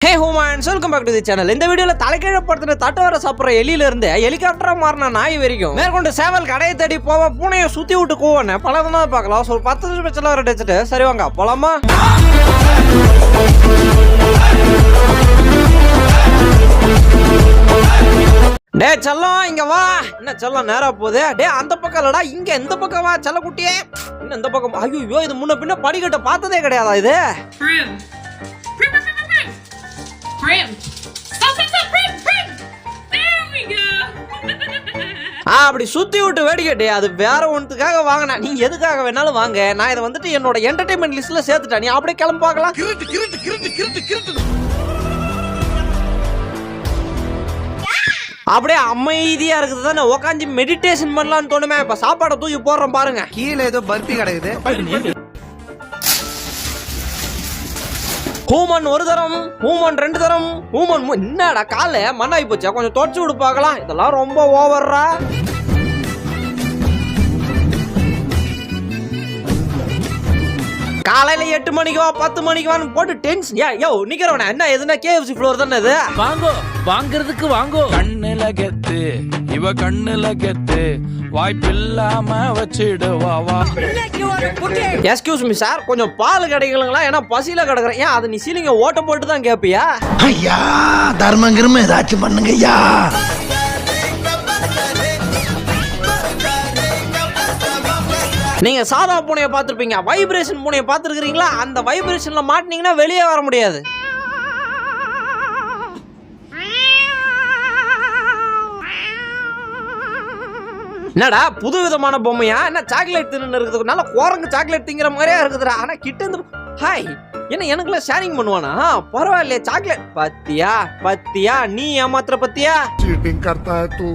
Hey humans welcome back to the channel இந்த வீடியோல தலைக்கீழ படுத்துன தட்டு வர சாப்பிட்ற எலியில இருந்து ஹெலிகாப்டரா மாறின நாய் வரைக்கும் மேற்கொண்டு சேவல் கடையை தேடி போவ பூனையை சுத்தி விட்டு கூவன. பல தான் பார்க்கலாம். ஸோ பத்து நிமிஷத்துல வர அடிச்சுட்டு சரி வாங்க போலாமா? டே செல்லம் இங்க வா. என்ன செல்லம் நேரா போகுது? டே அந்த பக்கம் இல்லடா இங்க இந்த பக்கம் வா செல்ல குட்டியே இன்னும் இந்த பக்கம்? ஐயோ இது முன்ன பின்ன படிக்கட்டை பார்த்ததே கிடையாதா இது? Prim. Stop, stop, stop, prim, prim. There we go. ஆ அப்படி சுத்தி விட்டு வேடிக்கட்டே அது வேற ஒன்றுக்காக வாங்கினா நீ எதுக்காக வேணாலும் வாங்க. நான் இதை வந்துட்டு என்னோட என்டர்டைன்மெண்ட் லிஸ்ட்ல சேர்த்துட்டேன். நீ அப்படியே கிளம்பி பார்க்கலாம். அப்படியே அமைதியா இருக்குது தானே. உட்காந்து மெடிடேஷன் பண்ணலாம்னு தோணுமே. இப்ப சாப்பாடை தூக்கி போடுறோம் பாருங்க. கீழே ஏதோ பர்பி கிடக்குது. ஹூமன் ஒரு தரம் ஹூமன் ரெண்டு தரம் ஹூமன் என்னடா கால மண்ணாகி போச்சா? கொஞ்சம் தொடச்சு விடு பார்க்கலாம். இதெல்லாம் ரொம்ப ஓவர்ரா காலையில எட்டு மணிக்கு வா பத்து மணிக்கு வான்னு போட்டு டென்ஷன் யா யோ நிக்கிறவன என்ன எதுனா கேஎஃப்சி ஃப்ளோர் தானே இது? வாங்கோ வாங்குறதுக்கு வாங்கோ. கண்ணுல கெத்து இவ கண்ணுல கெத்து வாய்ப்பில்லாம வச்சிடுவா வா. எஸ்கியூஸ் மீ சார் கொஞ்சம் பால் கிடைக்கலங்களா ஏன்னா பசியில கிடக்குறேன். ஏன் அது நீ சீலிங்க ஓட்ட போட்டு தான் கேப்பியா? ஐயா தர்மம் கிரும ஏதாச்சும் பண்ணுங்க ஐயா. நீங்க சாதா பூனையை பார்த்துருப்பீங்க வைப்ரேஷன் பூனையை பார்த்துருக்கீங்களா அந்த வைப்ரேஷன்ல மாட்டினீங்கன்னா வெளியே வர முடியாது என்னடா புது விதமான பொம்மையா என்ன சாக்லேட் தின்னு இருக்குது நல்ல குரங்கு சாக்லேட் திங்கிற மாதிரியா இருக்குதுடா ஆனா கிட்ட இருந்து ஹாய் என்ன எனக்குள்ள ஷேரிங் பண்ணுவானா பரவாயில்லையே சாக்லேட் பத்தியா பத்தியா நீ ஏமாத்துற பத்தியா चीटिंग करता है तू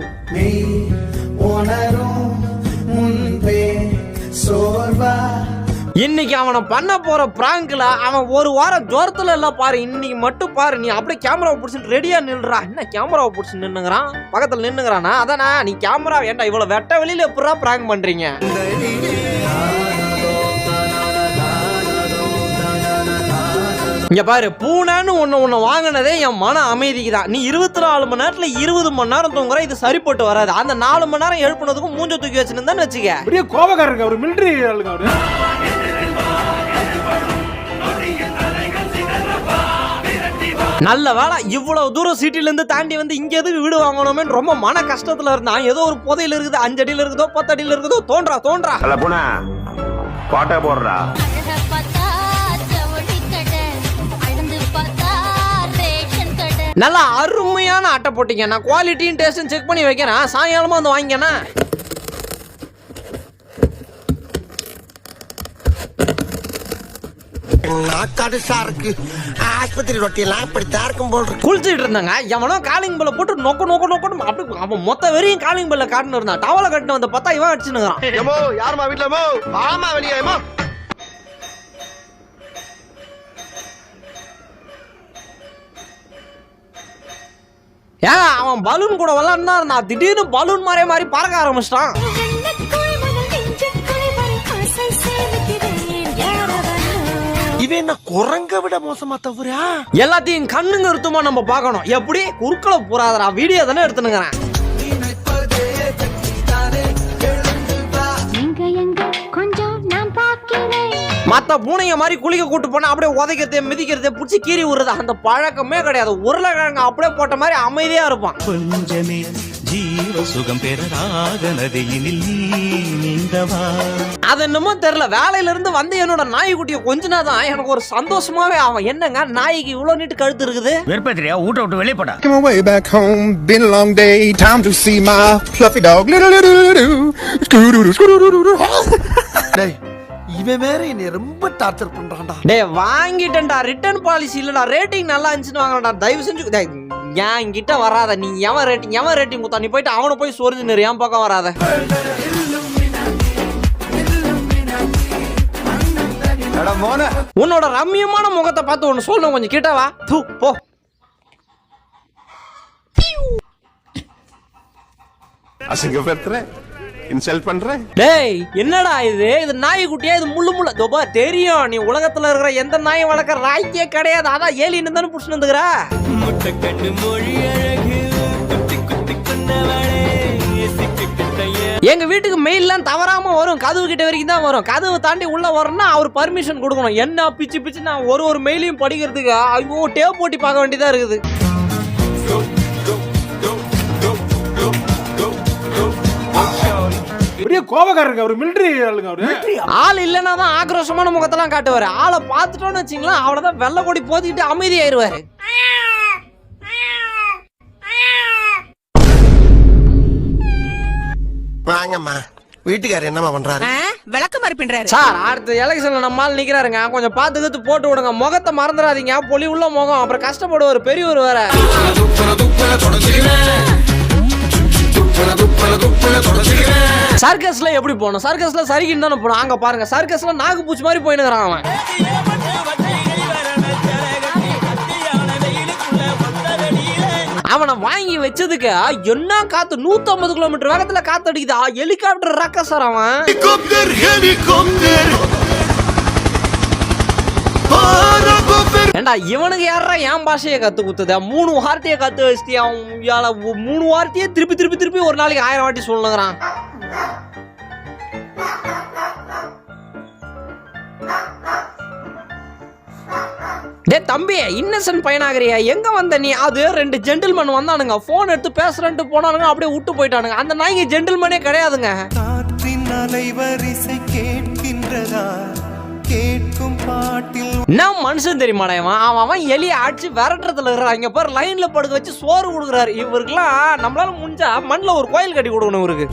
இன்னைக்கு அவனை பண்ண போற பிராங்க்ல அவன் ஒரு வாரம் ஜோரத்துல எல்லாம் பாரு. இன்னைக்கு மட்டும் பாரு. நீ அப்படியே கேமராவை பிடிச்சிட்டு ரெடியா நில்றா. என்ன கேமராவை பிடிச்சி நின்னுங்கிறான்? பக்கத்துல நின்னுங்கிறானா? அதானா? நீ கேமரா ஏன்டா இவ்வளவு வெட்ட வெளியில எப்படா பிராங்க் பண்றீங்க? இங்க பாரு பூனைன்னு ஒண்ணு ஒண்ணு வாங்கினதே என் மன அமைதிக்கு தான் நீ இருபத்தி நாலு மணி நேரத்துல இருபது மணி நேரம் தூங்குற இது சரிப்பட்டு வராது. அந்த நாலு மணி நேரம் எழுப்புனதுக்கும் மூஞ்ச தூக்கி வச்சுன்னு வச்சுக்க. பெரிய கோபக்காரங்க அவர் மிலிட்டரி ஆளுங்க அவரு. நல்ல வேலை இவ்வளவு தூரம் சிட்டில இருந்து தாண்டி வந்து இங்க எதுக்கு வீடு வாங்கணுமே ரொம்ப மன கஷ்டத்துல இருந்தான். ஏதோ ஒரு புதையில இருக்குது அஞ்சு அடியில இருக்குதோ பத்து அடியில இருக்குதோ தோன்றா தோன்றா. பூனா பாட்டை போடுறா. நல்லா அருமையான அட்டை போட்டீங்க. நான் குவாலிட்டியும் டேஸ்டும் செக் பண்ணி வைக்கிறேன். சாயங்காலமா வந்து வாங்கிக்கண்ணா. ஆஸ்பத்திரி ரொட்டியெல்லாம் இப்படித்தான் இருக்கும் போல் குளிச்சுட்டு இருந்தாங்க. எவனோ காலிங் பெல்ல போட்டு நொக்க நொக்க நொக்கணும் அப்படி அவன் மொத்த வெறியும் காலிங் பெல்ல காட்டுன்னு இருந்தான். டவலை கட்டின வந்து பார்த்தா இவன் அடிச்சுனுங்கிறான் ஏமோ யாருமா வீட்டுல மோ ஆமா ஏன் அவன் பலூன் கூட விளாண்டுதான் இருந்தான் திடீர்னு பலூன் மாதிரியே மாதிரி பறக்க ஆரம்பிச்சிட்டான். இவன் என்ன குரங்க விட மோசமா தவறா? எல்லாத்தையும் கண்ணுங்க இருத்துமா நம்ம பார்க்கணும். எப்படி? குறுக்களை போறாதடா வீடியோ தானே எடுத்துனுங்கிறேன். மத்த பூனைங்க மாதிரி குளிக்க கூட்டு போனா அப்படியே உதைக்கிறதே மிதிக்கிறதே பிடிச்சி கீறி விடுறது அந்த பழக்கமே கிடையாது. உருளைக்கிழங்கு அப்படியே போட்ட மாதிரி அமைதியா இருப்பான். கொஞ்சமே ஜீவ சுகம் பெறராக நதியினில் நீந்தவா? அது என்னமோ தெரியல. வேலையில இருந்து வந்து என்னோட நாய்க்குட்டியை கொஞ்சினாதான் எனக்கு ஒரு சந்தோஷமாவே ஆகும். என்னங்க நாய்க்கு இவ்வளவு நீட்டு கழுத்து இருக்குது? வெறுப்பேத்திரியா? ஊட்ட விட்டு வெளியே போடா. Making my way back home, been a long day, time to see my fluffy dog. டேய் இவன் வேற என்னை ரொம்ப டார்ச்சர் பண்றான்டா. டேய் வாங்கிட்டேன்டா. ரிட்டர்ன் பாலிசி இல்லடா. ரேட்டிங் நல்லா இருந்துச்சுன்னு வாங்கடா. தயவு செஞ்சு டேய், ஏன் என்கிட்ட வராத? நீ எவன் ரேட்டிங் எவன் ரேட்டிங் கொடுத்தா? நீ போயிட்டு அவனை போய் சொரிஞ்சு நிறு. என் பக்கம் வராத. உன்னோட ரம்மியமான முகத்தை பார்த்து ஒன்று சொல்லணும் கொஞ்சம் கிட்ட வா. தூ போ. அசிங்கப்படுத்துறேன் இன்சல்ட் பண்ற? டேய் என்னடா இது? இது நாய் குட்டியா இது முள்ளு முள்ள. தோபா தெரியும். நீ உலகத்துல இருக்கிற எந்த நாயை வளர்க்குற ராய்க்கே கிடையாது. அதான் ஏலின்னு தானே புடிச்சுன்னு வந்துக்கிற? எங்க வீட்டுக்கு மெயில்லாம் தவறாம வரும். கதவு கிட்ட வரைக்கும் தான் வரும். கதவு தாண்டி உள்ள வரணும்னா அவர் பர்மிஷன் கொடுக்கணும். என்ன பிச்சு பிச்சு நான் ஒரு ஒரு மெயிலையும் படிக்கிறதுக்கு ஐயோ டேப் போட்டி பார்க்க வேண்டியதா இருக்குது. பெரிய கோபக்காரருக்கு அவரு மிலிட்டரி ஆளுங்க அவரு. ஆள் இல்லைன்னா தான் ஆக்ரோஷமான முகத்தெல்லாம் காட்டுவாரு. ஆளை பார்த்துட்டோன்னு வச்சிங்களேன் அவ்வளவுதான் வெள்ளை கொடி போத்திக்கிட்டு அமைதியாயிருவாரு. வாங்கம்மா. வீட்டுக்காரர் என்னம்மா பண்றாரு? விளக்கு பின்றாரு சார் அடுத்த எலெக்ஷன்ல நம்ம ஆள் நிக்கிறாருங்க. கொஞ்சம் பார்த்து கத்து போட்டு விடுங்க. முகத்தை மறந்துடாதீங்க. பொலி உள்ள முகம். அப்புறம் கஷ்டப்படுவார். பெரியவர் வேற. சர்க்கஸ்ல எப்படி போகணும் சர்க்கஸ்ல சரிக்கின்னு தானே போகணும் அங்க பாருங்க சர்க்கஸ்ல நாகு பூச்சி மாதிரி போயினுக்கிறான் அவன். அவனை வாங்கி வச்சதுக்கு என்ன காத்து? 150 கிலோமீட்டர் வேகத்துல காத்து அடிக்குதா ஹெலிகாப்டர் ரக்க சார் அவன். ஏண்டா இவனுக்கு யாரா என் பாஷையை கத்து குத்துத மூணு வார்த்தையை கத்து வச்சுட்டு அவன்? மூணு வார்த்தையே திருப்பி திருப்பி திருப்பி ஒரு நாளைக்கு ஆயிரம் வாட்டி சொல்லுங்கிறான் டே தம்பி இன்னசென்ட் பையனாகிறியா. எங்க வந்த நீ? அது ரெண்டு ஜென்டில்மேன் வந்தானுங்க. போன் எடுத்து பேசுறேன்ட்டு போனானுங்க அப்படியே விட்டு போயிட்டானுங்க. அந்த நாய்ங்க ஜென்டில்மேனே கிடையாதுங்க. காற்றின் அலைவரிசை கேட்கின்றதா? கேட்கும் பாட்டில் என்ன மனுஷன் தெரியுமாடா இவன்? அவன் அவன் எலியை அடிச்சு விரட்டுறதுல இருக்கிறான். இங்க பாரு லைன்ல படுக்க வச்சு சோறு கொடுக்குறாரு. இவருக்குலாம் நம்மளால முடிஞ்சா மண்ணில் ஒரு கோயில் கட்டி கொடுக்கணும் இவருக்கு.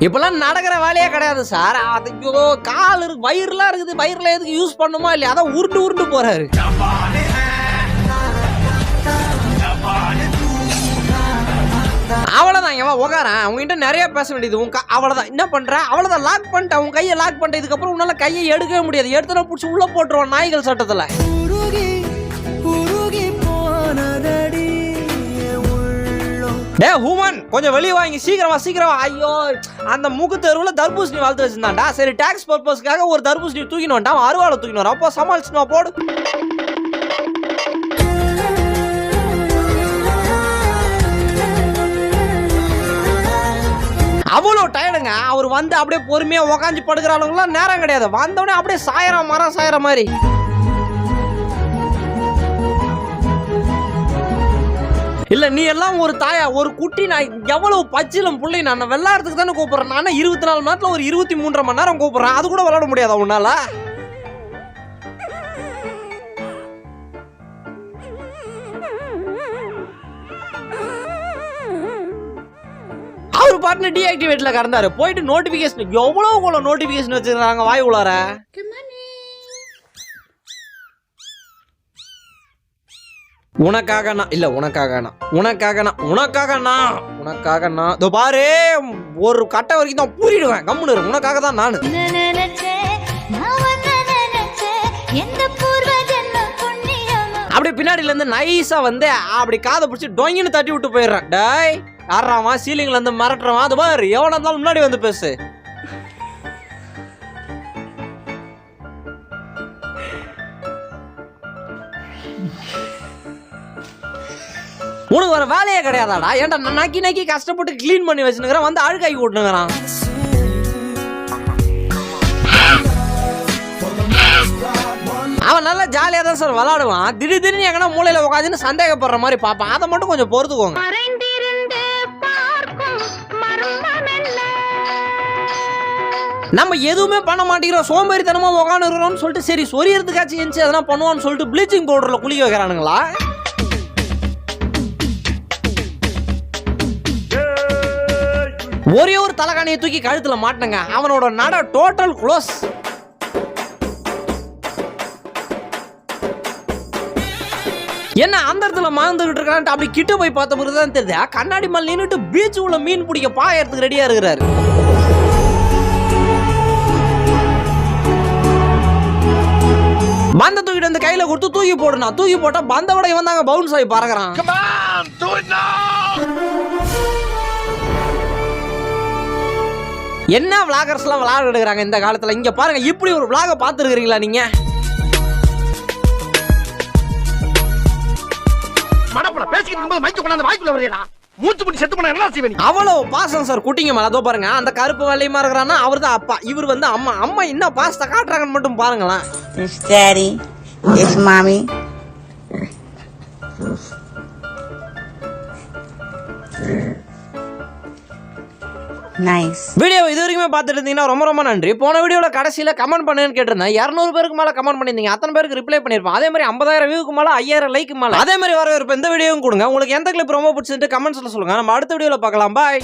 இப்பெல்லாம் நடக்கிற வேலையே கிடையாது சார். அது கால் இருக்கு வயிறுலாம் இருக்குது. வயிறுல எதுக்கு யூஸ் பண்ணுமா இல்லையா? அதான் உருண்டு உருண்டு போறாரு. அவ்வளோதான் இவன் உகாரன் அவங்ககிட்ட நிறைய பேச வேண்டியது. உன் க- அவ்வளவுதான். என்ன பண்ணுற அவ்வளோதான் லாக் பண்ணிட்டேன். உன் கையை லாக் பண்ணிட்டேன். இதுக்கப்புறம் உன்னால கையை எடுக்கவே முடியாது. எடுத்துனா பிடிச்சி உள்ளே போட்டுருவான் நாய்கள் சட்டத்தில். டே ஹூமன் கொஞ்சம் வெளியே வாங்கி சீக்கிரமா சீக்கிரமா ஐயோ அந்த மூக்கு தெருவில் தர்பூசணி வளர்த்து வச்சிருந்தான்டா. சரி டேக்ஸ் பர்பஸ்க்காக ஒரு தர்பூசணி தூக்கின்னு வந்துட்டான். அவன் தூக்கின்னு வரான். அப்போ சமாளிச்சுனா போடு. அவ்வளோ டயர்டுங்க அவர் வந்து அப்படியே பொறுமையாக உக்காந்து படுக்கிற அளவுக்குலாம் நேரம் கிடையாது. வந்தோடனே அப்படியே சாயிரம் மரம் சாயிற மாதிரி. இல்ல நீ எல்லாம் ஒரு தாயா ஒரு குட்டி நான் எவ்வளவு பச்சிலம் புள்ளை நான் விளையாடுறதுக்கு தானே கூப்பிடுறேன். நான் இருபத்தி நாலு மணி நேரத்தில் ஒரு இருபத்தி மூன்றரை மணி நேரம் கூப்பிடுறேன். அது கூட விளையாட முடியாதா உன்னால? அவர் பாட்டுன்னு டீஆக்டிவேட்ல கடந்தாரு போயிட்டு நோட்டிபிகேஷன் எவ்வளவு நோட்டிபிகேஷன் வச்சிருக்காங்க வாய் உள்ளார உனக்காக நான் இல்ல உனக்காக நான். உனக்காக நான் உனக்காக நான். உனக்காக நான். இதோ பாரு ஒரு கட்டை வரைக்கும் தான் பூரிடுவேன். கம்முனு. உனக்காக தான் நானு. நினைச்சேன் நான் வந்து நினைச்சேன் எந்த பூர்வ ஜென்ம புண்ணியமோ? அப்படியே பின்னாடில இருந்து நைஸா வந்து அப்படி காதை பிடிச்சி டொங்கின்னு தட்டி விட்டு போயிடுறேன். டேய் யாராமா சீலிங்ல இருந்து மிரட்டுறவன். அது பாரு எவனா இருந்தாலும் முன்னாடி வந்து பேசு. உனக்கு வர வேலையே கிடையாதாடா? ஏன்டா நான் நக்கி நக்கி கஷ்டப்பட்டு க்ளீன் பண்ணி வச்சுனுக்கிறேன் வந்து அழுக்காக்கி விட்டுனுங்கிறான் அவன் நல்லா ஜாலியாக தான் சார் விளாடுவான். திடீர் திடீர்னு எங்கன்னா மூலையில் உட்காந்துன்னு சந்தேகப்படுற மாதிரி பார்ப்பான். அதை மட்டும் கொஞ்சம் பொறுத்துக்கோங்க. நம்ம எதுவுமே பண்ண மாட்டேங்கிறோம். சோம்பேறித்தனமா உட்காந்துருக்கிறோம்னு சொல்லிட்டு சரி சொரியறதுக்காச்சும் எந்திச்சு எதனா பண்ணுவான்னு சொல்லிட்டு ப்ளீச்சிங் பவுடர்ல குளிக்க வைக்கிறானுங்களா? ஒரே ஒரு தலைகாணியை தூக்கி கழுத்துல மாட்டினங்க. அவனோட நட டோட்டல் க்ளோஸ் என்ன அந்த இடத்துல மாந்துகிட்டு இருக்கான்ட்டு அப்படி கிட்ட போய் பார்த்த பிறகு தான் தெரியுது கண்ணாடி மேல் நின்றுட்டு பீச் உள்ள மீன் பிடிக்க பாயறதுக்கு ரெடியா இருக்கிறாரு. பந்த தூக்கிட்டு வந்து கையில கொடுத்து தூக்கி போடுனா தூக்கி போட்டா பந்த விட இவன் தாங்க பவுன்ஸ் ஆகி பறக்குறான். என்ன விளாகர்ஸ்லாம் விளாட எடுக்கிறாங்க இந்த காலத்துல? இங்க பாருங்க இப்படி ஒரு விளாக பார்த்துருக்கீங்களா நீங்க? மடப்பட பேசிக்கிட்டு இருக்கும்போது மைக்கு கொண்டாந்து வாய்க்குள்ள வரையடா மூச்சு முடி செத்து போனா என்ன செய்வேன் அவ்வளவு பாசம் சார் குட்டிங்க மேல. அதோ பாருங்க அந்த கருப்பு வெள்ளையுமா இருக்கிறான்னா அவர் தான் அப்பா. இவர் வந்து அம்மா அம்மா என்ன பாசத்தை காட்டுறாங்கன்னு மட்டும் பாருங்களேன். It's mommy. நைஸ் வீடியோ இது வரைக்கும் பார்த்துட்டு இருந்தீங்கன்னா ரொம்ப ரொம்ப நன்றி. போன வீடியோவில் கடைசியில் கமெண்ட் பண்ணுன்னு கேட்டிருந்தேன். இரநூறு பேருக்கு மேலே கமெண்ட் பண்ணியிருந்தீங்க. அத்தனை பேருக்கு ரிப்ளை பண்ணியிருப்பேன் அதே மாதிரி ஐம்பதாயிரம் வியூக்கு மேலே ஐயாயிரம் லைக் மேலே. அதே மாதிரி வர இந்த வீடியோவும் கொடுங்க. உங்களுக்கு எந்த கிளிப் ரொம்ப பிடிச்சிட்டு கமெண்ட்ஸில் சொல்லுங்க. நம்ம அடுத்த வீடியோவில் பார்க்கலாம். பாய்